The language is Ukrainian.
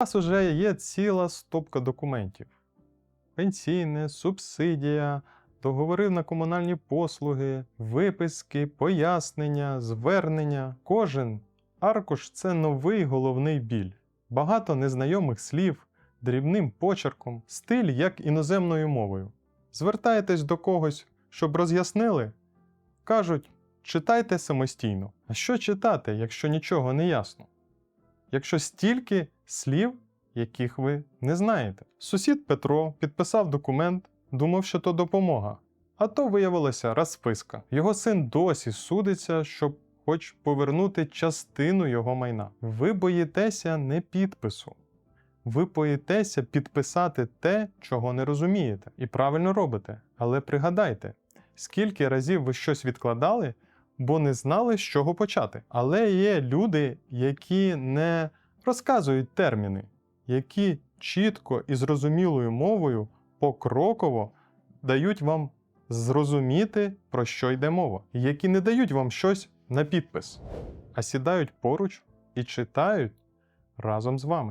вас вже є ціла стопка документів: пенсійне, субсидія, договори на комунальні послуги, виписки, пояснення, звернення. Кожен аркуш це новий головний біль. Багато незнайомих слів, дрібним почерком, стиль як іноземною мовою. Звертаєтесь до когось, щоб роз'яснили? Кажуть, читайте самостійно. А що читати, якщо нічого не ясно? Якщо стільки слів, яких ви не знаєте. Сусід Петро підписав документ, думав, що то допомога. А то виявилося розписка. Його син досі судиться, щоб хоч повернути частину його майна. Ви боїтеся не підпису. Ви боїтеся підписати те, чого не розумієте, і правильно робите. Але пригадайте, скільки разів ви щось відкладали, бо не знали, з чого почати. Але є люди, які не розказують терміни, які чітко і зрозумілою мовою покроково дають вам зрозуміти, про що йде мова, які не дають вам щось на підпис, а сідають поруч і читають разом з вами.